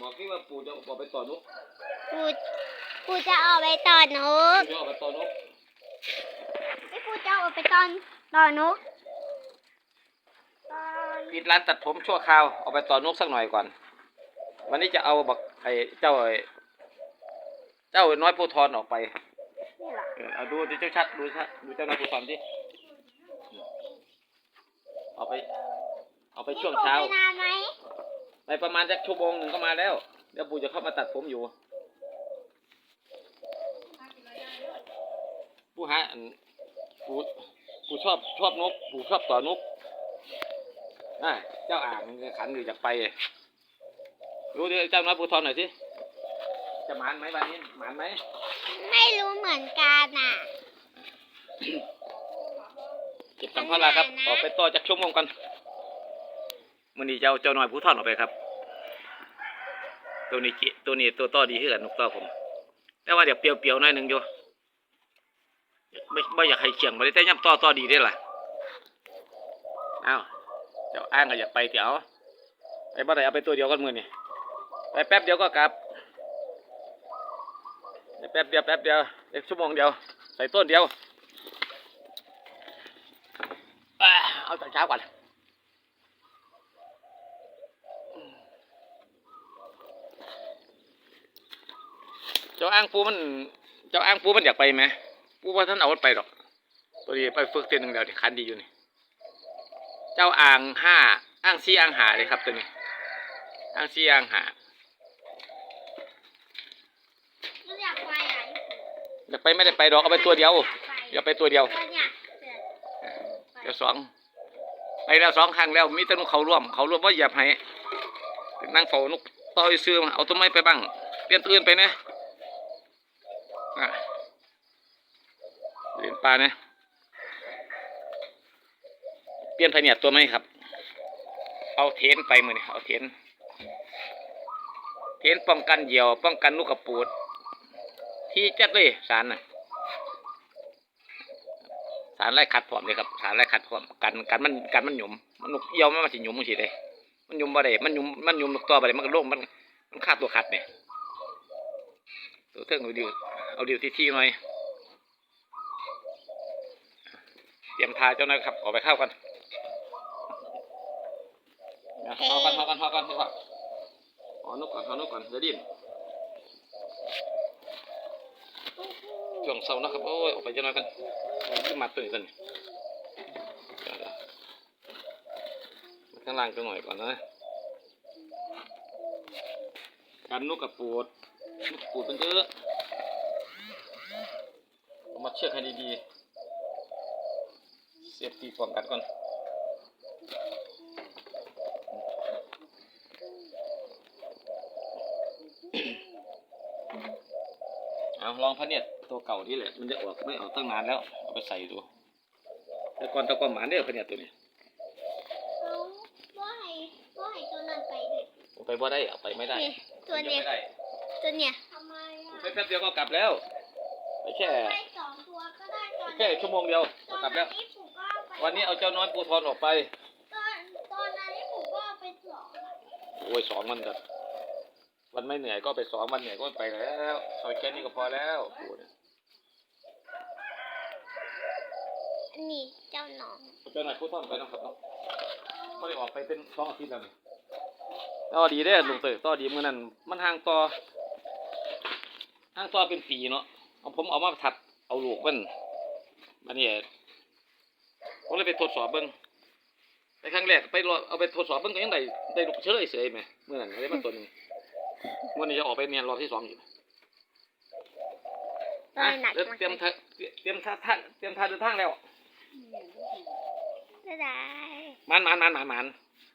บอกที่ว่าปู่จะออกไปต่อนกปูปูจะออกไปต่อนกปู่จะออกไปต่อนกไม่ปูจะออกไปตอนต่อนกตอนปิดร้านตัดผมชั่วคราวเอาไปต่อนกสักหน่อยก่อน วันนี้จะเอาบักไอ้เจ้าไอ้เจ้าน้อยโพธิ์ทอนออกไปนี่เหรอเออเอาดูดิเจ้าชัดดูชัดดูเจ้าน้อยโพธิ์ทอนดิเอาไป เอาไปช่วงเช้านี่ปูไปนานไหม ไปประมาณสักชั่วโมงหนึ่งก็มาแล้ว เดี๋ยวปู่จะเข้ามาตัดผมอยู่ปู่ฮะอันปู่ปู่ชอบชอบนกปู่ชอบต่อนกอ่าเจ้าอ่างขันอยู่จากไป รู้ดิเจ้าน้อยปูทอนหน่อยสิจะหมานไหมวันนี้หมานไหมไม่รู้เหมือนกันอะเก็บสัมภาระครับทำงานนะออกไปต่อจากชั่วโมงกัน มันนี้เจ้าเจ้าน้อยผู้ทอนออกไปครับ ตัวนี้ตัวนี้ตัวต่อดีขึ้นนกต่อผม แต่ว่าเดี๋ยวเปรียวๆหน่อยหนึ่งอยู่ไม่ไม่อยากให้เฉียงมาได้แต่ย่ำต่อต่อดีได้ล่ะอ้าวเจ้าอ้างก็อยากไปเดี๋ยวไปบ่ได้เอาไปตัวเดียวกันมือนี่ไปแป๊บเดียวก็กลับไปแป๊บเดียวแป๊บเดียวเด็กชั่วโมงเดียวใส่ต้นเดียวอ่าเอาแตอนเช้าก่อน เจ้าอ้างปูมัน เจ้าอ้างปูมันอยากไปไหมปูว่าท่านเอามันไปหรอก ตัวนี้ไปฝึกเต้นหนึ่งเดียวที่คันดีอยู่นี่ เจ้าอ่างห้าอ้างซีอ้างหาเลยครับตัวนี้ อ้างซีอ้างหามันอยากไปอะอยากไปไม่ได้ไปดอกเอาไปตัวเดียวอย่าไปตัวเดียวตัวเนี่ยเดี๋ยวสองไปแล้วสองครั้งแล้วมีแต่นกเขาร่วม เขาร่วมว่าเหยียบให้นั่งเฝ้านกต่อยซื้อมาเอาต้นไม้ไปบ้างเปลี่ยนตัวอื่นไปนะ อะเรียนปลานะเปลี่ยนพะเนียดตัวไหมครับ เอาเทนไปมือนี่เอาเทนเทนป้องกันเหยี่ยว ป้องกันลูกกระปูด ที่จัดเลยสารน่ะสารไล่ขัดพร้อมเลยครับสารไล่ขัดพร้อมกันกันมันกันมันหยุมมันนกเอี่ยวมันมาสิหยุมมันสิได้มันหยุมบ่ได้มันหยุมมันหยุมนกตัวบ่ได้มันก็ลงมันมันขาดตัวขัดเนี่ยตัวเทิงเอดิว เอาดิวที่ที่หน่อย เตรียมทาเจ้าหน่อยครับ ออกไปเข้ากันเอาเข้ากันเข้ากันเข้ากันเข้ากันเอานกก่อนเอานกก่อนเดี๋ยวดิ้นช่วงเสาร์นะครับ โอ้ย ออกไปเจ้าหน่อยกันขึ้นมาตื่นกันเดี๋ยวๆมาข้างล่างกันหน่อยก่อนนะกันนกกระปูดนกกระปูดมันเยอะเอามาเชือกให้ดีๆ เสียบตีป้องกันก่อนเอาลองพะเนียดตัวเก่านี่แหละ มันจะออกไม่ออกตั้งนานแล้ว เอาไปใส่ดูแต่ก่อนตะกอนหมาเนี่ยพะเนียดตัวนี้เขาบ่ให้บ่ให้ตัวนั้นไปด้วยเอาไปบ่ได้เอาไปไม่ได้นี่ตัวเนี้ย ไม่ได้ตัวเนี้ยทำไมอะไปแป๊บเดียวก็กลับแล้ว ไปแค่ ไปสองตัวก็ได้ตอนแค่ชั่วโมงเดียวตก็อนกลับแล้วนี้ปู่ก็เอาไปวันนี้เอาเจ้าน้อยปูทอนออกไป ตอนตอนนั้นที่ปู่ก็เอาไปสองอะโอ้ยสองวันกันวันไม่เหนื่อยก็ไปสองวันเหนื่อยก็ไปแล้วเอาแค่นี้ก็พอแล้วปูเนี่ยอันนี้เจ้าน้องเอาเจ้าน้อยปูทอนไปเนาะครับเนาะไม่ได้ออกไปเป็นสองอาทิตย์แล้วนี่ต่อดีเด้อลุงเตยต่อดีเมื่อนั้นมันห่างต่อห่างต่อเป็นปีเนาะเอาผมเอามาถัดเอาลูกมัน มันนี่ผมเลยไปทดสอบเบิ้งไปครั้งแรกไปรอเอาไปทดสอบเบิ้งก็ยังได้ได้ลูกเฉลยเสยไหมเมื่อนั้นได้มาตัวหนึงวันนี้จะออกไปเมียนรอบที่สองอยู่ตัวหนักเดี๋ยวมากเตรียมทางเตรียมท่าท่าเตรียมท่าเดินทางแล้วจะได้มันมันมันมันมัน